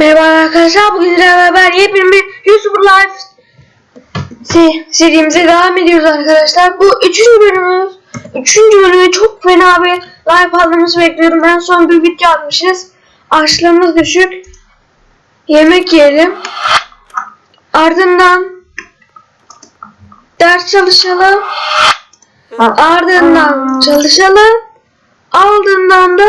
Merhaba arkadaşlar bugün sizlerle beraber yepyeni bir YouTuber Live se- serimize devam ediyoruz arkadaşlar. Bu üçüncü bölümümüz. Üçüncü bölümü çok fena bir live almamızı bekliyorum. En son bir video atmışız. Açlığımız düşük. Yemek yiyelim. Ardından ders çalışalım. Ardından çalışalım. Ardından da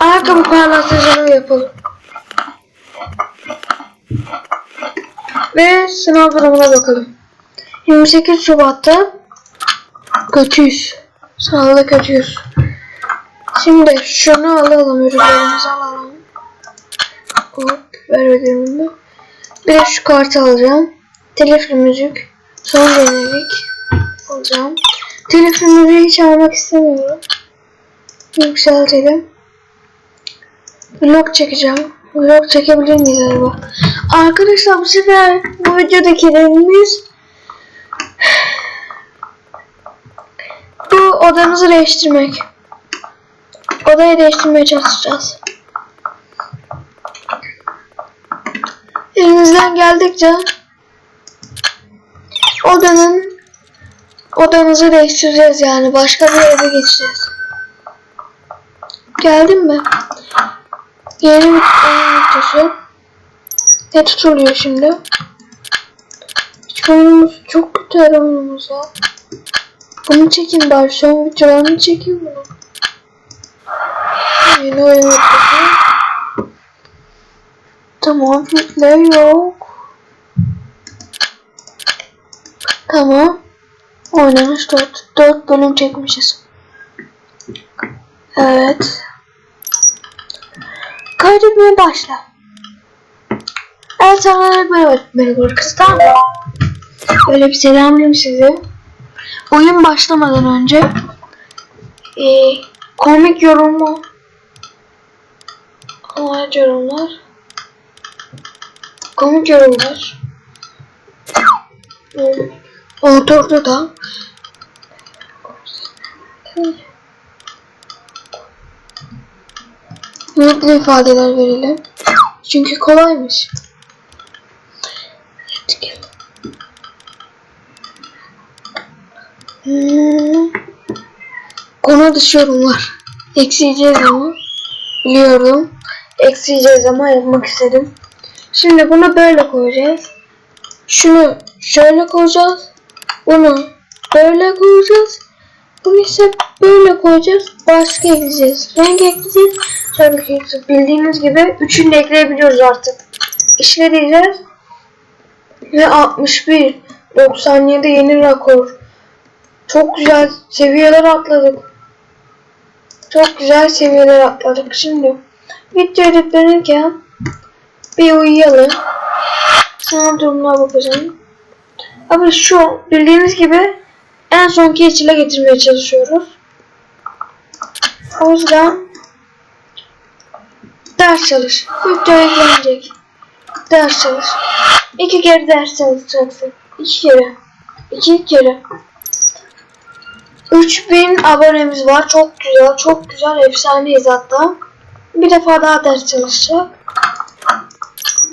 Ayakkabı parlatıcılığı yapalım. Ve sınav durumuna bakalım. 28 Şubat'ta kötüyüz. Sınavda kötüyüz. Şimdi şunu alalım, ürünlerimizi alalım. Hop, ver ödevimi. Bir de şu kartı alacağım. Telif müzik. Son denelik alacağım. Telif müziği hiç almak istemiyorum. Yükseltelim. Vlog çekeceğim. Vlog çekebilir miyiz acaba? Arkadaşlar bu sefer bu videodakilerimiz bu odamızı değiştirmek. Odayı değiştirmeye çalışacağız. Elimizden geldikçe odanın odamızı değiştireceğiz yani başka bir eve geçeceğiz. Geldin mi? Bir oyun noktası. Ne tutuluyor şimdi? Hiç oyunumuz çok kötü her oyunumuz ya. Bunu çekeyim bari. Son videolarını çekeyim bunu. Yeni oyun noktası. Tamam. Hitler yok. Tamam. Oynanış 4. 4 bölüm çekmişiz. Evet. Kaydetmeye başla. Evet merhaba. Merhaba arkadaşlar. Böyle bir selamlayayım size. Oyun başlamadan önce e, komik yorumu Amaç yorumlar komik yorumlar oturdu da Mutlu ifadeler verelim. Çünkü kolaymış. Hmm. Konu dışı yorumlar. Eksiyeceğiz ama. Biliyorum. Eksiyeceğiz ama yapmak istedim. Şimdi bunu böyle koyacağız. Şunu şöyle koyacağız. Bunu böyle koyacağız. Bunu ise böyle koyacağız. Başka ekleyeceğiz. Renk ekleyeceğiz. Ekleyeceğiz. Bildiğiniz gibi üçünü de ekleyebiliyoruz artık. İşleyeceğiz. Ve 61. 97 yeni rekor. Çok güzel seviyeler atladık. Çok güzel seviyeler atladık. Şimdi video editlenirken bir uyuyalım. Sınav durumuna bakacağım. Abi şu bildiğiniz gibi en son keç ile getirmeye çalışıyoruz. O yüzden ders çalış. Video eklenecek. Ders çalış. İki kere ders çalışacaksın. İki kere. İki kere. 3000 abonemiz var. Çok güzel. Çok güzel. Efsaneyiz hatta. Bir defa daha ders çalışacak.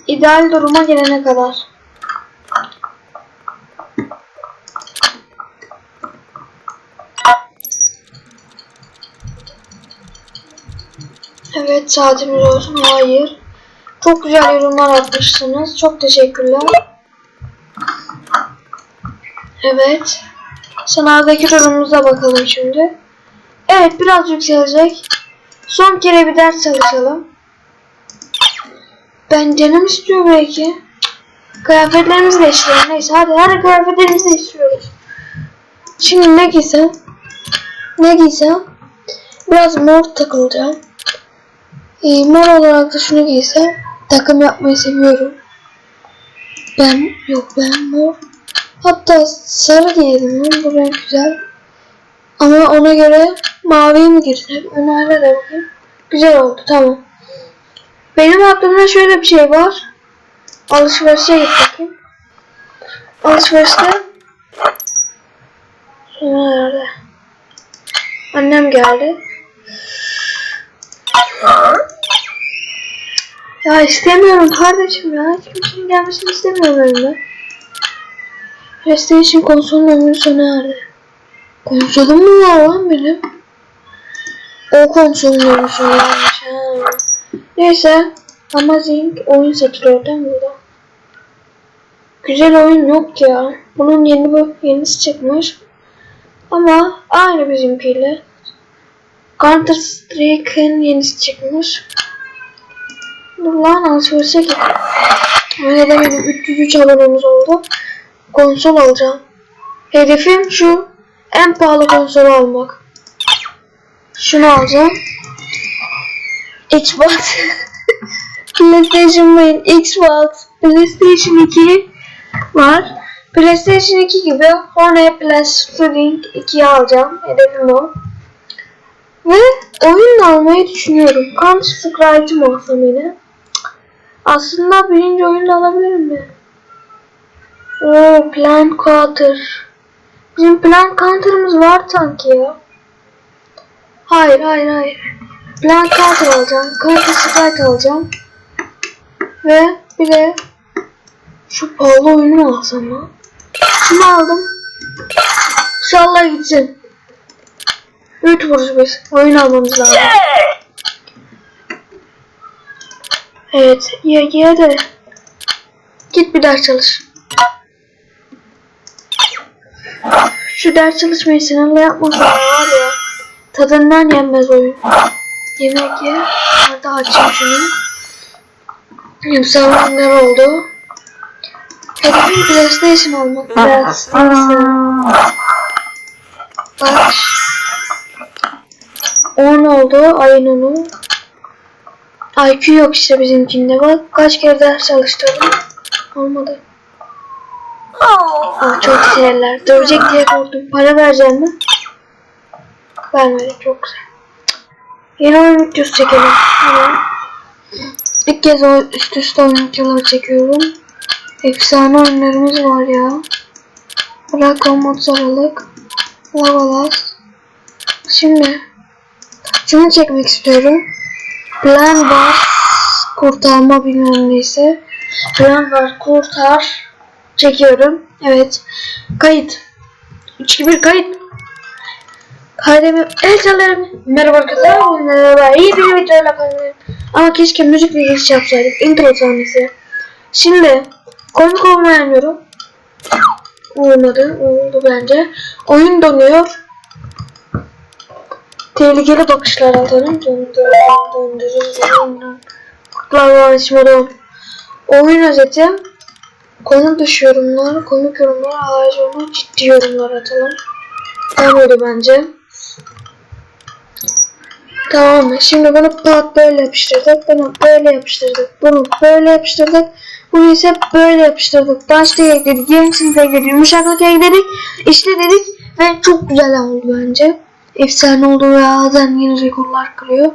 İdeal duruma gelene kadar. Evet saatimiz olsun. Hayır. Çok güzel yorumlar atmışsınız. Çok teşekkürler. Evet. Sınavdaki durumumuza bakalım şimdi. Evet biraz yükselecek. Son kere bir ders çalışalım. Ben canım istiyor belki. Kıyafetlerimizi değiştirelim. Neyse hadi hadi kıyafetlerimizi değiştiriyoruz. Şimdi ne giysem? Ne giysem? Biraz mor takılacağım. Ee, mor olarak da şunu giysem. Takım yapmayı seviyorum. Ben yok ben mor. Hatta sarı giyelim ya. Bu renk güzel. Ama ona göre maviye mi girsem? Önerle de bakayım. Güzel oldu tamam. Benim aklımda şöyle bir şey var. Alışverişe git bakayım. Alışverişte Sonra nerede? Annem geldi. Ya istemiyorum kardeşim ya. Kimsenin gelmesini istemiyorum önüme. PlayStation konsolun ömrü sona erdi. Konsolum mu var lan benim? O konsolun ömrü sona ermiş ha. Neyse. Amazing oyun satılıyor değil mi burada? Güzel oyun yok ya. Bunun yeni bu yenisi çıkmış. Ama aynı bizimkiyle. Counter Strike'ın yenisi çıkmış. Lan alışverişe git. Öyle de benim 303 abonemiz oldu. Konsol alacağım. Hedefim şu. En pahalı konsolu almak. Şunu alacağım. Xbox. PlayStation 1, Xbox, PlayStation 2 var. PlayStation 2 gibi Honor Plus Spring 2'yi alacağım. Hedefim o. Ve oyun almayı düşünüyorum. Strike'ı mı alsam yine? Aslında birinci oyunu da alabilirim mi? Oo, Plan Counter. Bizim Plan Counter'ımız var sanki ya. Hayır, hayır, hayır. Plan Counter alacağım. Counter Strike alacağım. Ve bir de şu pahalı oyunu alsam lan? Şunu aldım. İnşallah gitsin. YouTuber'ız biz. Oyun almamız lazım. Evet. Ya ya de. Git bir ders çalış. Şu ders çalışmayı seninle yapmasan var ya. Tadından yenmez oyun. Yemek ye. Arada açayım şunu. Yumsal ne oldu? Hedefim PlayStation almak. PlayStation. Bak. 10 oldu. Ayın 10'u. IQ yok işte bizimkinde. Bak kaç kere ders çalıştırdım. Olmadı. Aa, çok sinirler. Dövecek diye korktum. Para vereceğim mi? Vermedi. Çok güzel. Yeni oyun videosu çekelim. Hemen. İlk kez o üst üste oyun videoları çekiyorum. Efsane oyunlarımız var ya. Bırak Umut Aralık. Lavalas. Şimdi şunu çekmek istiyorum. Plan var. Kurtarma bilmem neyse. Plan var. Kurtar. Çekiyorum. Evet. Kayıt. 3 2 1 kayıt. Kaydemi el çalarım. Merhaba arkadaşlar. Merhaba. İyi bir videoyla kaydederim. Ama keşke müzik bir giriş yapsaydık. Intro sahnesi. Şimdi komik olmayan yorum. Olmadı. Oldu bence. Oyun donuyor. Tehlikeli bakışlar atalım. Döndür, döndürür, döndürür. Kurtlar Vadisi modu. Oyun özeti. Konu dışı yorumlar, komik yorumlar, harici yorumlar, ciddi yorumlar atalım. Tamam bence. Tamam mı? Şimdi bunu pat böyle yapıştırdık. Bunu böyle yapıştırdık. Bunu böyle yapıştırdık. Bunu ise böyle yapıştırdık. Başta ekledik. Sınıfa ekledik. Yumuşaklık ekledik. İşte dedik. Ve çok güzel oldu bence. Efsane oldu ve bazen yeni rekorlar kırıyor.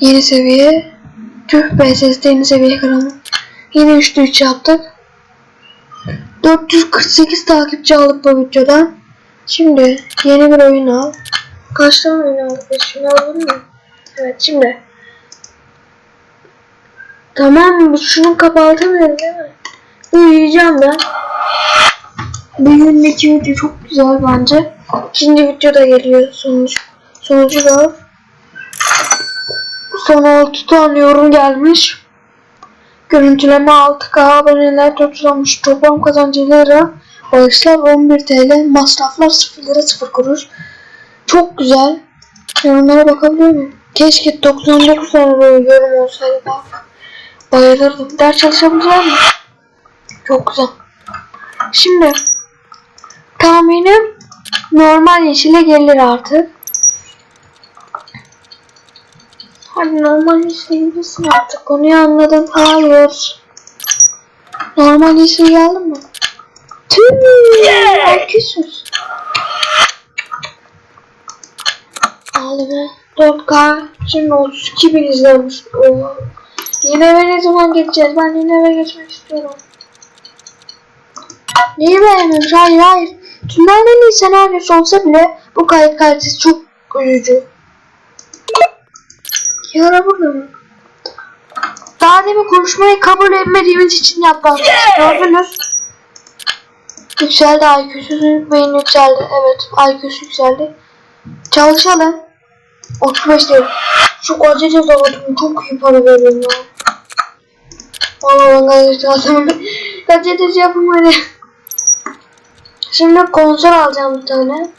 Yeni seviye. Tüh BSS'de yeni seviye kıralım. Yine 3'te 3 yaptık. 448 takipçi aldık bu videodan. Şimdi yeni bir oyun al. Kaç tane oyun aldık şimdi alalım mı? Evet şimdi. Tamam şunun kapatamadım değil mi? Uyuyacağım ben. Bugündeki video çok güzel bence. İkinci video da geliyor sonuç. Sonucu var. Son 6 tane yorum gelmiş. Görüntüleme 6K aboneler 400 olmuş. Toplam kazancı lira. Bağışlar 11 TL. Masraflar 0 lira 0 kuruş. Çok güzel. Yorumlara bakabiliyor muyum? Keşke 99 tane yorum olsaydı bak. Bayılırdım. Ders çalışabileceğim mi? Çok güzel. Şimdi tahminim normal yeşile gelir artık. Hadi normal yeşile gidesin artık. Konuyu anladım. Hayır. Normal yeşil geldi mi? Tüh. Küsüz. Ağlama. 4K. Şimdi 32 bin izlenmiş. Oo. Yeni eve ne zaman geçeceğiz? Ben yeni eve geçmek istiyorum. Neyi beğenmiyorsun? Hayır hayır. Tümden en iyi senaryosu olsa bile bu kayıt kalitesi çok üzücü. Yara burada mı? Daha demin konuşmayı kabul etmediğimiz için yaptım. Gördünüz. Yükseldi IQ'su. Beyin yükseldi. Evet IQ'su yükseldi. Çalışalım. 35 değil. Şu gazete dağıtımı çok iyi para veriyorum ya. Valla ben gazeteci alsam gazeteci yapım öyle. Şimdi konsol alacağım bir tane.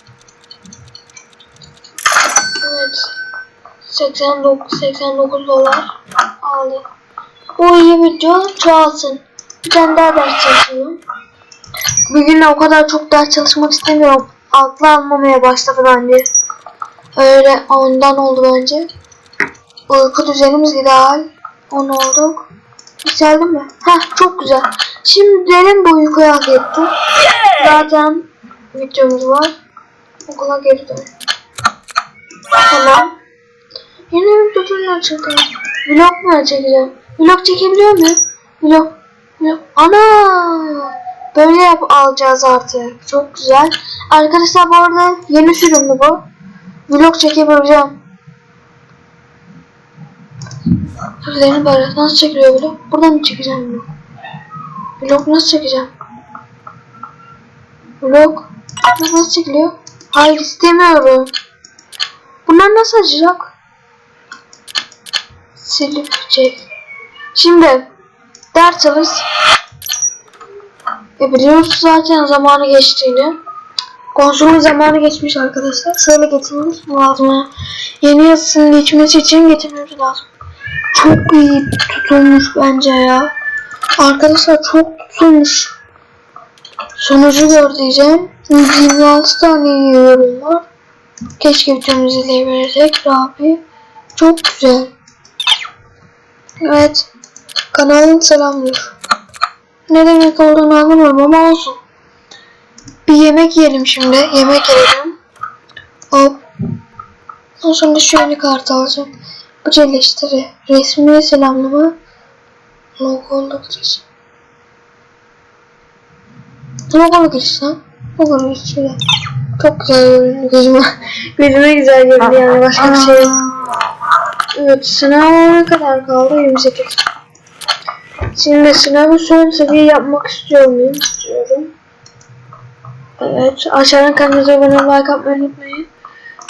Evet. 89 89 dolar aldık. Bu iyi video çoğalsın. Bir tane daha ders çalışalım. Bugün o kadar çok ders çalışmak istemiyorum. Aklı almamaya başladı bence. Öyle ondan oldu bence. Uyku düzenimiz ideal. 10 olduk. Yükseldi mi? Heh çok güzel. Şimdi derin bu uykuyu hak etti. Zaten videomuz var. Okula geri dön. Tamam. Yeni bir tutumla açıldı. Vlog mu çekeceğim? Vlog çekebiliyor muyum? Vlog. Vlog. Ana! Böyle yap alacağız artık. Çok güzel. Arkadaşlar bu arada yeni sürümlü bu. Vlog çekebileceğim. Sözlerini böyle nasıl çekiliyor vlog? Buradan mı çekeceğim vlog? Vlog nasıl çekeceğim? Vlog nasıl çekiliyor? Hayır istemiyorum. Bunlar nasıl açacak? Silip çek. Şimdi ders çalış. E biliyoruz zaten zamanı geçtiğini. Konsolun zamanı geçmiş arkadaşlar. Şöyle getirmemiz lazım. Yeni yazısının geçmesi için getirmemiz lazım. Çok iyi tutulmuş bence ya. Arkadaşlar çok tutulmuş. Sonucu gör diyeceğim. 126 tane yorum var. Keşke videomuzu izleyebilirsek. Rabi. Çok güzel. Evet. Kanalın selamdır. Ne demek olduğunu anlamadım ama olsun. Bir yemek yiyelim şimdi. Yemek yiyelim. Hop. Sonra şöyle kart alacağım. Bu eleştiri. Resmi selamlama. Logolu giriş. Logolu giriş lan. Logolu giriş şöyle. Çok güzel görünüyor gözüme. gözüme güzel geldi yani başka bir şey. Evet sınav ne kadar kaldı? 28. Şimdi sınavı son seviye yapmak istiyor muyum? İstiyorum. Evet aşağıdan kanalımıza abone like atmayı unutmayın.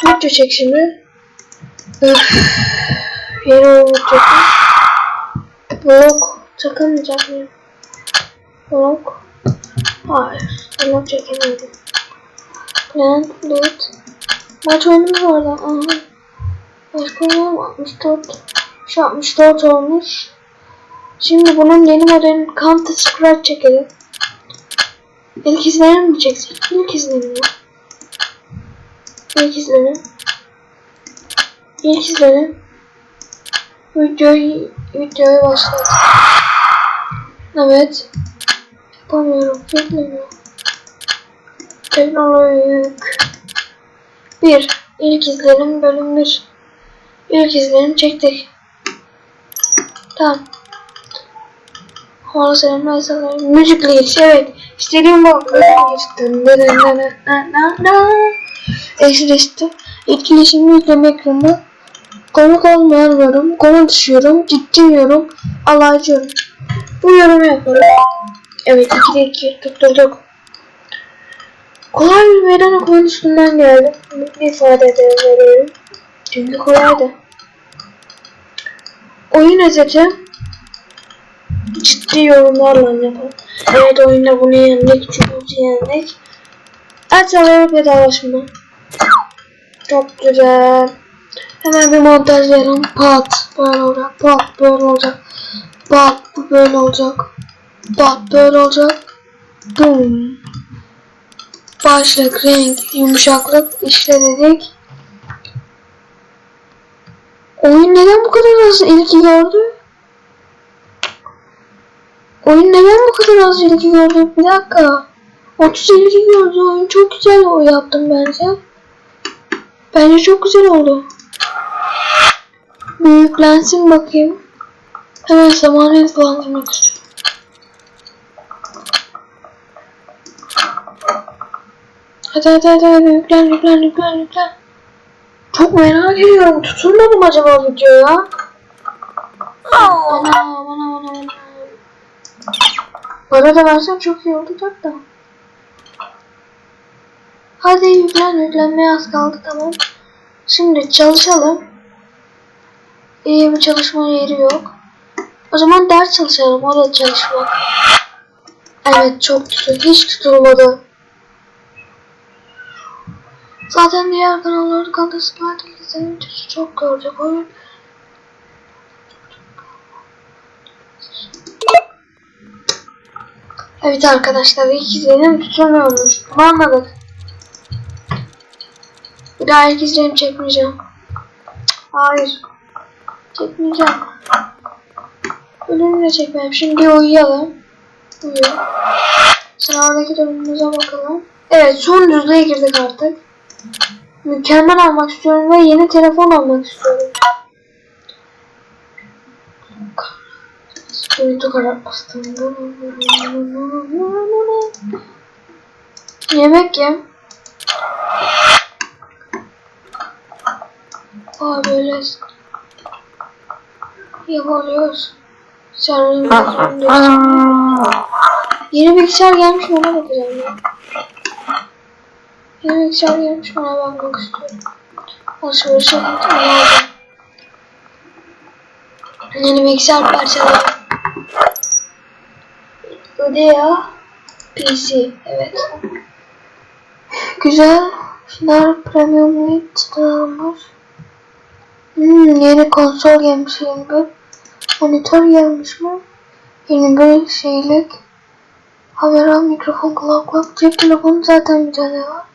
Video çek şimdi. Üf. Yeni olmayacak. Vlog çakamayacak mıyım? Vlog. Hayır. Vlog çekemedim. Plan, loot. Maç oyunumuz vardı. Aha. Başka oyunum 64. Şu 64 olmuş. Şimdi bunun yeni modelini Counter Strike çekelim. İlk izlenim mi çeksek? İlk izlenim mi? İlk izlenim. İlk izlenim. Videoyu, videoyu başlat. Evet. Yapamıyorum. Beklemiyor. Teknolojik. 1. İlk izlenim bölüm 1. İlk izlenim çektik. Tamam. Havalı selamlar insanlar. Müzikle giriş evet. İstediğim bu. Müzikle giriş. Eşleşti. Etkileşimli yükleme ekranı. Konuk olmayan yorum. Konu düşüyorum. Ciddi yorum. Alaycı yorum. Bu yorumu yaparım. Evet 2'de 2 tutturduk. Kolay bir meydan okuma üstünden geldim. Mutlu ifade veriyorum. Çünkü kolaydı. Oyun özeti ciddi yorumlarla yapalım. Evet oyunda bunu yendik, çünkü yendik. Açalım vedalaşma. Çok güzel. Hemen bir montajlayalım. Pat böyle olacak. Pat böyle olacak. Pat böyle olacak. Pat böyle olacak. Boom. Başlık, renk, yumuşaklık işte dedik. Oyun neden bu kadar az ilgi gördü? Oyun neden bu kadar az ilgi gördü? Bir dakika. 30 ilgi gördü oyun. Çok güzel o yaptım bence. Bence çok güzel oldu. Büyüklensin bakayım. Hemen zamanı hızlandırmak istiyorum. Hadi hadi hadi hadi yüklen yüklen yüklen yüklen. Çok merak ediyorum. Tutulmadı mı acaba video ya? Ana ana ana ana. Para da versen çok iyi olacak da. Hadi yüklen yüklenmeye az kaldı tamam. Şimdi çalışalım. İyi bir çalışma yeri yok. O zaman ders çalışalım. O da çalışmak. Evet çok tutuk. Hiç tutulmadı. Zaten diğer kanalları kanalsızlar değil. Senin çok görecek oyun. Evet arkadaşlar ilk izlenim tutulmuyormuş. Bunu. Bir daha ilk izlenim çekmeyeceğim. Hayır. Çekmeyeceğim. Bölümü de çekmeyeyim. Şimdi uyuyalım. Uyu. Sıradaki durumumuza bakalım. Evet son düzlüğe girdik artık. Mükemmel almak istiyorum ve yeni telefon almak istiyorum. Görüntü karartmasın. Yemek yem. Aa böyle yapıyoruz. Sen Yeni bilgisayar gelmiş mi ona bakacağım ya. Yeni bilgisayar gelmiş mi ona bakmak istiyorum. Alışveriş yapayım onu alacağım. Yeni bilgisayar parçaları. Ödea PC evet. Güzel. Şunlar premium lit almış. Hmm, yeni konsol gelmiş yeni bir. Monitör gelmiş mi? Yeni bir şeylik. Kamera, mikrofon, kulaklık, cep telefonu zaten bir tane var.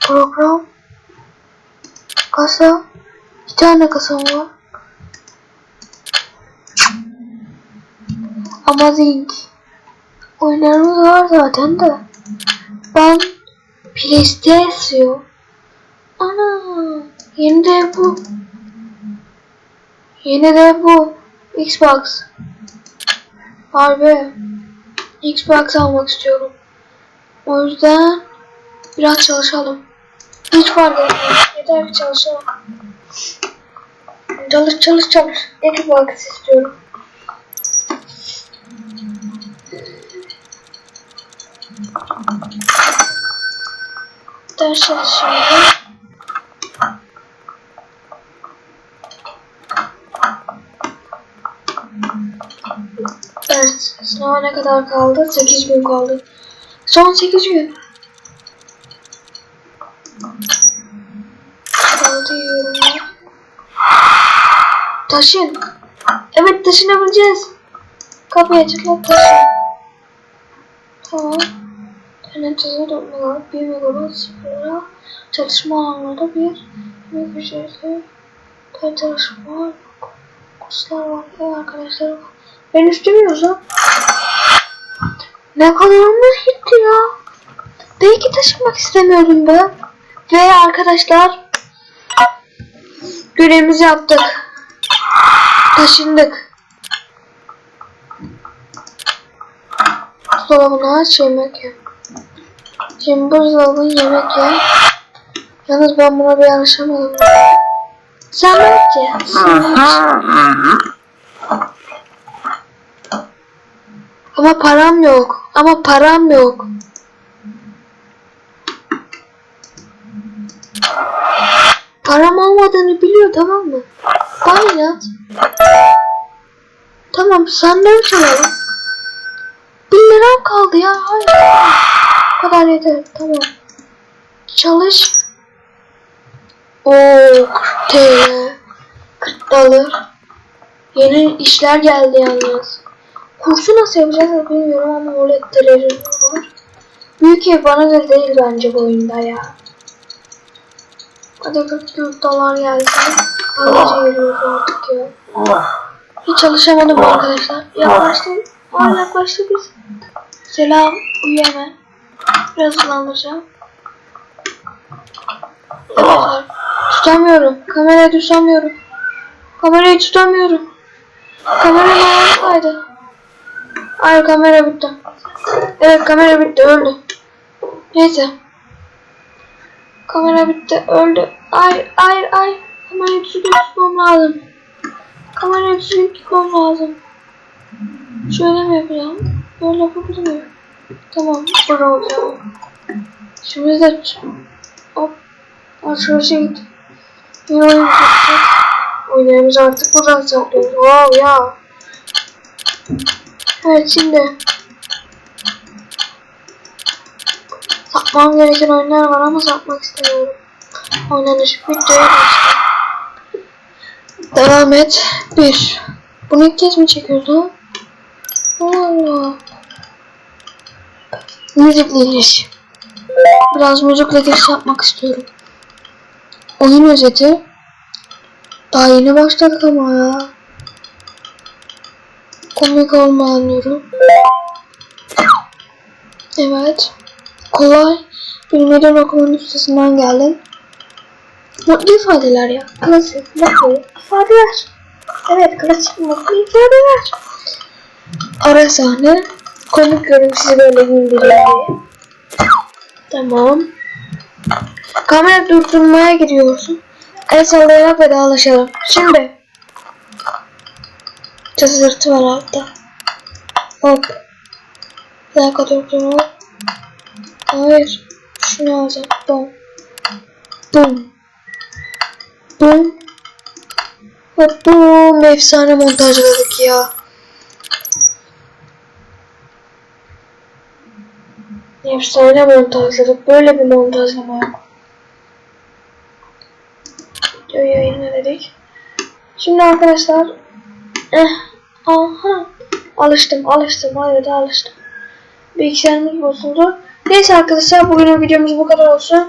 Program. Kasa. Bir tane kasam var. Amazing. Oyunlarımız var zaten de. Ben PlayStation. Ana. Yeni de bu. Yeni de bu. Xbox. Harbi. Xbox almak istiyorum. O yüzden biraz çalışalım. Hiç fark etmez. Yeter ki çalışalım. Çalış çalış çalış. Xbox istiyorum. Ders çalışıyorum. Evet, sınava ne kadar kaldı? 8 gün kaldı. Son 8 gün. Taşın. Evet taşınabileceğiz. Kapıyı tıkla taşın. Tamam. İnternet hızı 4 megabayt, 1 megabayt sıfırla çalışma alanlarda bir büyük ücretli var. Kurslar var ve arkadaşlar var. Ben istemiyorsam ne kadarımız gitti ya. Belki taşınmak istemiyordum ben. Ve arkadaşlar görevimizi yaptık. Taşındık. Dolabını aç yemek ye. Şimdi buzdolabı yemek ye. Yalnız ben buna bir alışamadım. Sen ne yapacaksın? Ama param yok. Ama param yok. Param olmadığını biliyor tamam mı? Bana inat. Tamam senden çalalım. Bir liram kaldı ya. Hayır. Bu kadar yeter. Tamam. Çalış. Oo 40 TL. 40 dolar. Yeni işler geldi yalnız. Kursu nasıl yapacağız bilmiyorum ama OLED televizyon var. Büyük ev bana göre değil bence bu oyunda ya. Hadi 44 dolar geldi. Anlaca geliyoruz artık ya. Hiç çalışamadım arkadaşlar. Yaklaştım. Aa yaklaştı biz. Selam. Uyu hemen. Biraz hızlandıracağım. Evet, tutamıyorum. Kamerayı tutamıyorum. Kamerayı tutamıyorum. Kameranın ayağı kaydı. Hayır kamera bitti. Evet kamera bitti öldü. Neyse. Kamera bitti öldü. Hayır hayır hayır. Kamerayı düzgün tutmam lazım. Kamerayı düzgün tutmam lazım. Şöyle mi yapacağım? Böyle yapabilir miyim? Tamam. Böyle olacağım. Şimdi de hop. Aşağıya git. Yine oyun tutacak. Oyunlarımızı artık buradan saklıyoruz. Wow ya. Evet şimdi. Satmam gereken oyunlar var ama satmak istemiyorum. Oynanış videoya başla. Devam et. Bir. Bunu ilk kez mi? Allah Allah. Müzikle giriş. Biraz müzikle giriş yapmak istiyorum. Oyun özeti. Daha yeni başladık ama ya. Komik olmayan yorum. Evet. Kolay. Bilmeden okumanın üstesinden geldim. Mutlu ifadeler ya. Klasik, mutlu ifadeler. Evet, klasik mutlu ifadeler. Ara sahne. Komik yorum sizi böyle güldürüyor. Tamam. Kamera durdurmaya giriyorsun. El sallayarak vedalaşalım. Şimdi. Cızırtı var altta. Hop. Bir dakika durdurma. Hayır. Şunu alacağım. Bum. Bum. Bum. Ve bum. Efsane montajladık ya. Efsane montajladık. Böyle bir montajlama yok. Videoyu yayınla dedik. Şimdi arkadaşlar. Eh. Aha. Alıştım. Alıştım. Evet alıştım. Bilgisayarımız bozuldu. Neyse arkadaşlar bugünün videomuz bu kadar olsun.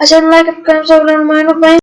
Aşağıdan like yapıp kanalımıza abone olmayı unutmayın.